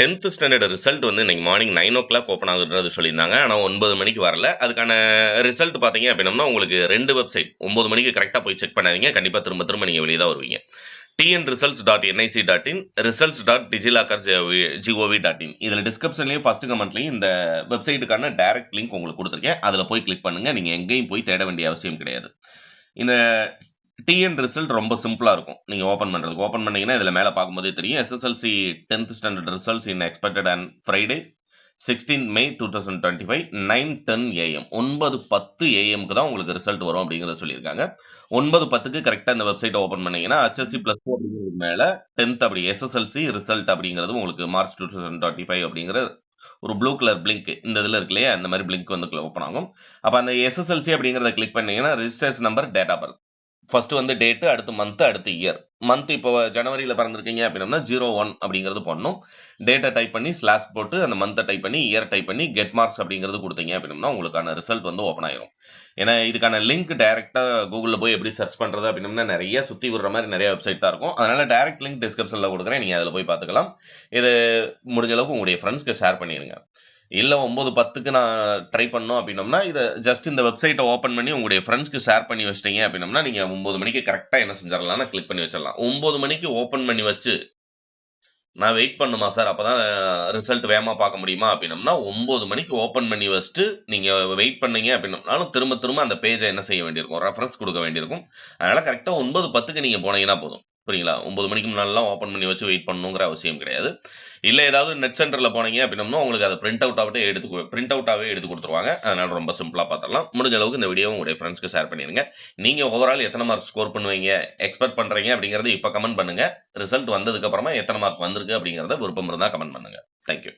10th standard result வந்து இன்னைக்கு morning nine o'clock open ஆகுறது சொல்லியிருந்தாங்க. ஆனால் ஒன்பது மணிக்கு வரல. அதுக்கான ரிசல்ட் பார்த்தீங்க அப்படின்னா உங்களுக்கு ரெண்டு வெப்சைட் ஒன்பது மணிக்கு கரெக்டாக போய் செக் பண்ணாதீங்க. கண்டிப்பாக திரும்ப திரும்ப நீங்கள் வெளியே தான் வருவீங்க. TN results dot NIC dot in results dot DigiLocker gov dot in இதில் டிஸ்கிரிப்ஷன்லேயும் ஃபர்ஸ்ட் கமெண்ட்லேயும் இந்த வெப்சைட்டுக்கான டைரக்ட் லிங்க் உங்களுக்கு கொடுத்துருக்கேன் அதில் போய் கிளிக் பண்ணுங்கள் நீங்கள் எங்கேயும் போய் தேட வேண்டிய அவசியம் கிடையாது. இந்த டிஎன் ரிசல்ட் ரொம்ப சிம்பிளாக இருக்கும். நீங்கள் ஓப்பன் பண்ணுறதுக்கு ஓப்பன் பண்ணீங்கன்னா, இதில் மேலே பார்க்கும்போதே தெரியும். SSLC 10th standard results in expected and Friday 16 May 2025 9:10 AM 9:10 ஏஎம்க்கு தான் உங்களுக்கு ரிசல்ட் வரும் அப்படிங்கிறத சொல்லியிருக்காங்க. ஒன்பது பத்துக்கு கரெக்டாக இந்த வெப்சைட்டை ஓப்பன் பண்ணீங்கன்னா, HSC பிளஸ் 2 அப்படிங்கிறதுக்கு மேல 10th அப்படி எஸ்எஸ்எல்சி ரிசல்ட் அப்படிங்கிறது உங்களுக்கு மார்ச் 2025 அப்படிங்கிற ஒரு ப்ளூ கலர் பிளிங்க் இந்த இதில் இருக்கு இல்லையா? அந்த மாதிரி பிளிங்க் வந்து ஓப்பன் ஆகும். அப்போ அந்த எஸ்எஸ்எல்சி அப்படிங்கிறத கிளிக் பண்ணீங்கன்னா, registration number, date of birth. First வந்து டேட்டு அடுத்து மந்த்து அடுத்து இயர். மந்த் இப்போ ஜனவரியில் பிறந்திருக்கீங்க அப்படின்னம்னா 01 அப்படிங்கிறது போடணும். டேட்டை டைப் பண்ணி ஸ்லாஷ் போட்டு அந்த மந்த்தை டைப் பண்ணி, இயர் டைப் பண்ணி கெட் மார்க்ஸ் அப்படிங்கிறது கொடுத்தீங்க அப்படின்னா உங்களுக்கான ரிசல்ட் வந்து ஓப்பன் ஆயிரும். ஏன்னா இதுக்கான லிங்க் டேரெக்டாக கூகுளில் போய் எப்படி சர்ச் பண்ணுறது அப்படின்னா நிறைய சுற்றி விடுற மாதிரி நிறைய வெப்சைட் தான் இருக்கும். அதனால் டைரக்ட் லிங்க் டிஸ்கிரிப்ஷனில் கொடுக்குறேன் நீங்கள் அதில் போய் பார்த்துக்கலாம். இது முடிஞ்ச அளவுக்கு உங்களுடைய ஃப்ரெண்ட்ஸ்க்கு ஷேர் பண்ணிருங்க. இல்லை ஒம்பது பத்துக்கு நான் ட்ரை பண்ணோம் அப்படின்னம்னா, இதை ஜஸ்ட் இந்த வெப்சைட்டை ஓப்பன் பண்ணி உங்களுடைய ஃப்ரெண்ட்ஸ்க்கு ஷேர் பண்ணி வச்சிட்டீங்க அப்படின்னம்னா, நீங்கள் ஒம்பது மணிக்கு கரெக்டாக என்ன செஞ்சிடலாம்னா கிளிக் பண்ணி வச்சிடலாம் ஒம்பது மணிக்கு ஓப்பன் பண்ணி வச்சு நான் வெயிட் பண்ணணுமா சார்? அப்போ தான் ரிசல்ட் வேகமாக பார்க்க முடியுமா? அப்படின்னம்னா, ஒம்பது மணிக்கு ஓப்பன் பண்ணி வச்சுட்டு, நீங்கள் வெயிட் பண்ணீங்க அப்படின்னம்னாலும், திரும்ப திரும்ப அந்த பேஜை என்ன செய்ய வேண்டியிருக்கும்? ரெஃபரன்ஸ் கொடுக்க வேண்டியிருக்கும். அதனால் கரெக்டாக ஒன்பது பத்துக்கு நீங்கள் போனீங்கன்னா போதும். புரியுங்களா? ஒம்பது மணிக்கு முன்னாடிலாம் ஓப்பன் பண்ணி வச்சு வெயிட் பண்ணணுங்கிற அவசியம் கிடையாது. இல்லை ஏதாவது நெட் சென்டரில் போனீங்க அப்படின்னம்னா, உங்களுக்கு அதை பிரிண்ட் அவுட் எடுத்து பிரிண்ட் அவுட்டாகவே எடுத்து கொடுத்துருவாங்க அதனால் ரொம்ப சிம்பிளாக பார்த்துடலாம் முடிஞ்ச அளவுக்கு இந்த வீடியோ உங்களுடைய ஃப்ரெண்ட்ஸ்க்கு ஷேர் பண்ணிடுங்க நீங்கள் ஓவரால் எத்தனை மார்க் ஸ்கோர் பண்ணுவீங்க? எக்ஸ்பெக்ட் பண்ணுறீங்க அப்படிங்கிறத இப்போ கமெண்ட் பண்ணுங்க. ரிசல்ட் வந்ததுக்கப்புறமா எத்தனை மார்க் வந்திருக்கு அப்படிங்கிறத விருப்பம் இருந்தால் கமெண்ட் பண்ணுங்க. Thank you.